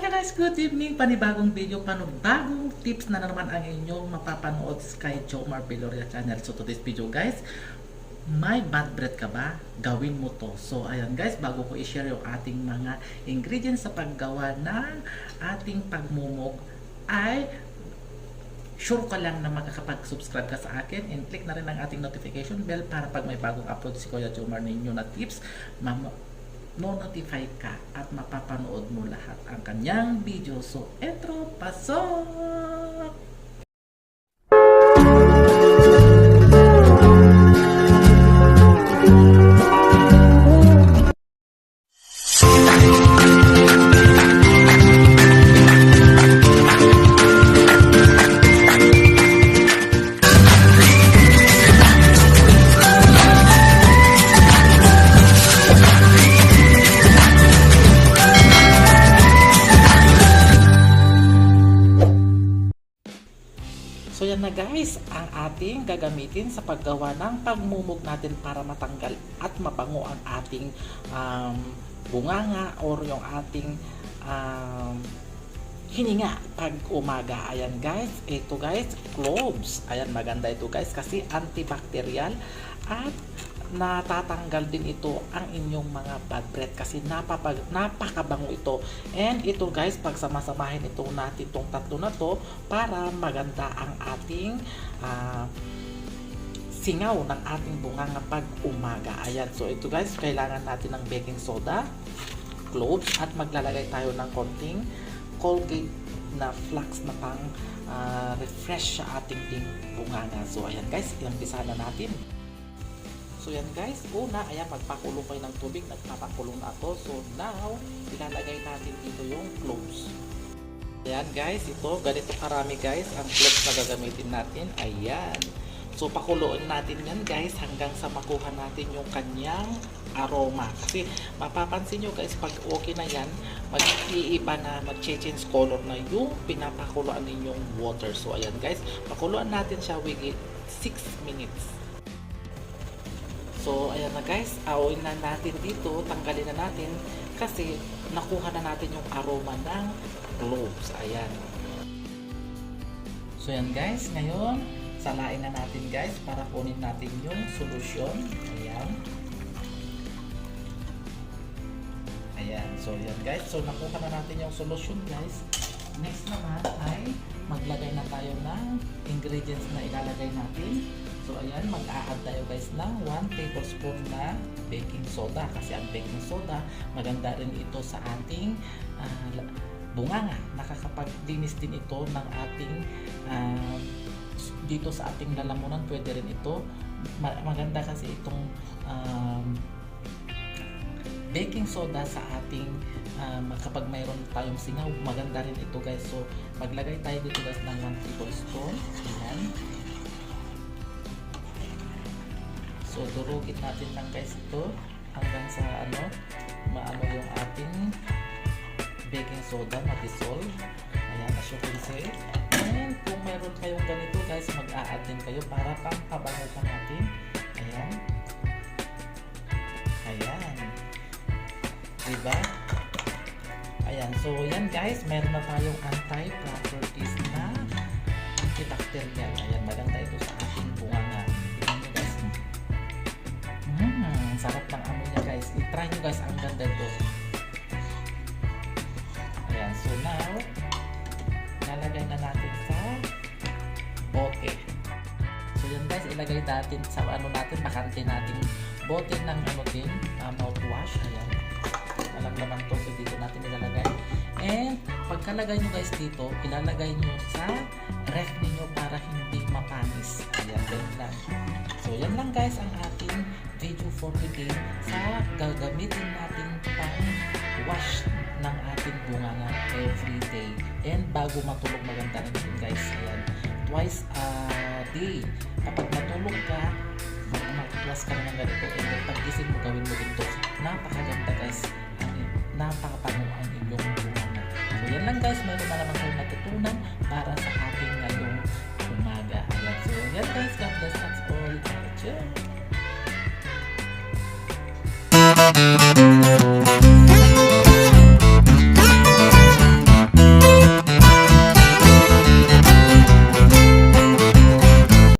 Hello guys, good evening. Panibagong video, panibagong tips na naman ang inyong mapapanood kay Jomar Peloria channel. So today's video guys, may bad breath ka ba? Gawin mo to. So ayan guys, bago ko i-share yung ating mga ingredients sa paggawa ng ating pagmumog ay sure ka lang na makakapag-subscribe ka sa akin and click na rin ang ating notification bell para pag may bagong upload si Kuya Jomar ninyo na tips, mam no-notify ka at mapapanood mo lahat ang kanyang video. So, etro, pasok! Guys, ang ating gagamitin sa paggawa ng pagmumog natin para matanggal at mabango ang ating um, bunganga or yung ating um, hininga pag umaga. Ayan guys, ito guys, cloves. Ayan maganda ito guys kasi antibacterial at natatanggal din ito ang inyong mga bad breath kasi napapag, napakabango ito. And ito guys, pag samasamahin ito natin itong tatlo na to para maganda ang ating ah, singaw ng ating bunganga pag umaga. Ayan, so ito guys, kailangan natin ng baking soda, cloves, at maglalagay tayo ng konting Colgate na flax na pang ah, refresh sa ating ding bunganga. So ayan guys, iumpisa na natin. So yan guys, una, ayan, magpakulo kayo ng tubig, nagpapakulong na ako. So now, ilalagay natin dito yung cloves. Ayan guys, ito, ganito karami guys, ang cloves na gagamitin natin. Ayan. So pakuloon natin yan guys hanggang sa makuha natin yung kanyang aroma. Kasi mapapansin nyo guys, pag okay na yan, mag-iiba na, mag-change color na yung pinapakuluan ninyong water. So ayan guys, pakuluan natin siya within 6 minutes. So, ayan na guys, awin na natin dito, tanggalin na natin kasi nakuha na natin yung aroma ng cloves. Ayan. So, ayan guys, ngayon, salain na natin guys para kunin natin yung solusyon. Ayan. Ayan. So, ayan guys. So, nakuha na natin yung solusyon guys. Next naman ay maglagay na tayo ng ingredients na ilalagay natin. Mag-a-add tayo guys ng 1 tablespoon na baking soda kasi ang baking soda maganda rin ito sa ating la- bunganga. Nakakapagdinis din ito ng ating ah, dito sa ating lalamunan pwede rin ito. Ma- maganda kasi itong um, baking soda sa ating um, kapag mayroon tayong singaw, maganda rin ito guys. So, maglagay tayo dito guys ng 1 tablespoon. Ayan. Durugin natin lang guys ito hanggang sa ano, maano yung ating baking soda ma-dissolve. Ayan, as you can see. And kung mayroon kayong ganito guys, mag-a-add din kayo para pampabango pa natin. Ayan. Ayan. Diba? Ayan. So, yan guys. Meron na tayong anti-properties na antibacterial. Ayan. Maganda ito sa Sarap ng amoy niya guys. I-try nyo guys. Ang ganda ito. Ayan. So, now, lalagay na natin sa bote. So, yan guys. Ilagay natin sa ano natin. Bakante natin bote ng ano din. Uh, mouthwash. Ayan walang laman to so dito natin ilalagay and pagkalagay nyo guys dito ilalagay nyo sa ref ninyo para hindi mapanis ayan ganun lang so yan lang guys ang for today sa gagamitin natin pang wash ng ating bunga na every day and bago matulog maganda rin guys. Ayan. Twice a day. Kapag matulog ka mag-plus ka naman ganito. And then pag-gising mo gawin mo din napakaganda guys. Ang napakapango ang inyong bunga so yan lang guys. Meron na naman para sa